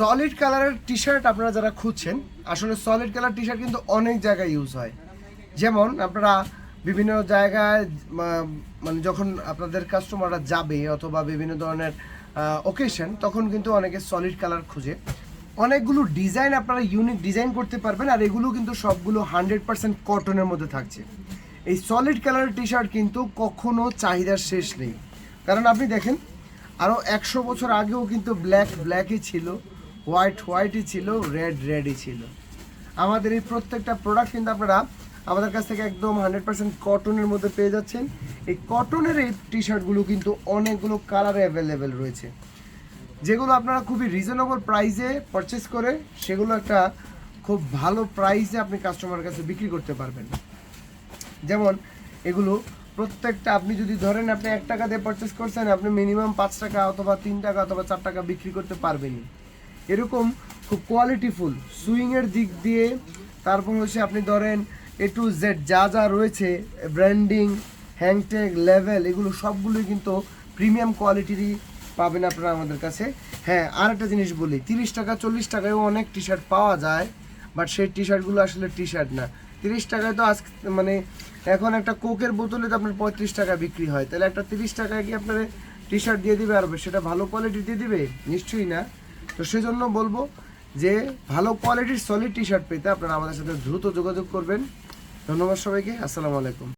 Solid কালারের T shirt আপনারা যারা খুঁজছেন, আসলে সলিড কালার টি শার্ট কিন্তু অনেক জায়গায় ইউজ হয়। যেমন আপনারা বিভিন্ন জায়গায় মানে যখন আপনাদের কাস্টমাররা যাবে অথবা বিভিন্ন ধরনের ওকেশন তখন কিন্তু অনেকে সলিড কালার খুঁজে। অনেকগুলো ডিজাইন আপনারা ইউনিক ডিজাইন করতে পারবেন আর এগুলো কিন্তু সবগুলো হান্ড্রেড পার্সেন্ট কটনের মধ্যে থাকছে। এই সলিড কালারের টি শার্ট কিন্তু কখনো চাহিদার শেষ নেই। কারণ আপনি দেখেন আরও একশো বছর আগেও কিন্তু ব্ল্যাক ব্ল্যাকই ছিল। হোয়াইট হোয়াইটই ছিল রেড রেডই ছিল। আমাদের এই প্রত্যেকটা প্রোডাক্ট কিন্তু আপনারা আমাদের কাছ থেকে একদম হান্ড্রেড পার্সেন্ট কটনের মধ্যে পেয়ে যাচ্ছেন। এই কটনের এই টি শার্টগুলো কিন্তু অনেকগুলো কালারে অ্যাভেলেবেল রয়েছে। যেগুলো আপনারা খুবই রিজনেবল প্রাইসে পারচেস করে, সেগুলো একটা খুব ভালো প্রাইসে আপনি কাস্টমারের কাছে বিক্রি করতে পারবেন। যেমন এগুলো প্রত্যেকটা আপনি যদি ধরেন আপনি এক টাকা দিয়ে পারচেস করছেন, আপনি মিনিমাম পাঁচ টাকা অথবা তিন টাকা অথবা চার টাকা বিক্রি করতে পারবেনই। এরকম খুব কোয়ালিটিফুল সুইংয়ের দিক দিয়ে। তারপর হচ্ছে আপনি ধরেন এ টু জেড যা যা রয়েছে ব্র্যান্ডিং হ্যাংটেক লেভেল এগুলো সবগুলোই কিন্তু প্রিমিয়াম কোয়ালিটিরই পাবেন আপনারা আমাদের কাছে। হ্যাঁ আর একটা জিনিস বলি, তিরিশ টাকা, চল্লিশ টাকায়ও অনেক টি শার্ট পাওয়া যায় বাট সেই টি শার্টগুলো আসলে টি শার্ট না। তিরিশ টাকায় তো আজ মানে এখন একটা কোকের বোতলে তো আপনার পঁয়ত্রিশ টাকা বিক্রি হয়। তাহলে একটা তিরিশ টাকায় কি আপনার টি শার্ট দিয়ে দিবে আর সেটা ভালো কোয়ালিটি দিয়ে দিবে? নিশ্চয়ই না। তো সেই জন্য বলব যে ভালো কোয়ালিটির সলিড টি শার্ট পেতে আপনারা আমাদের সাথে দ্রুত যোগাযোগ করবেন। ধন্যবাদ সবাইকে, আসসালামু আলাইকুম।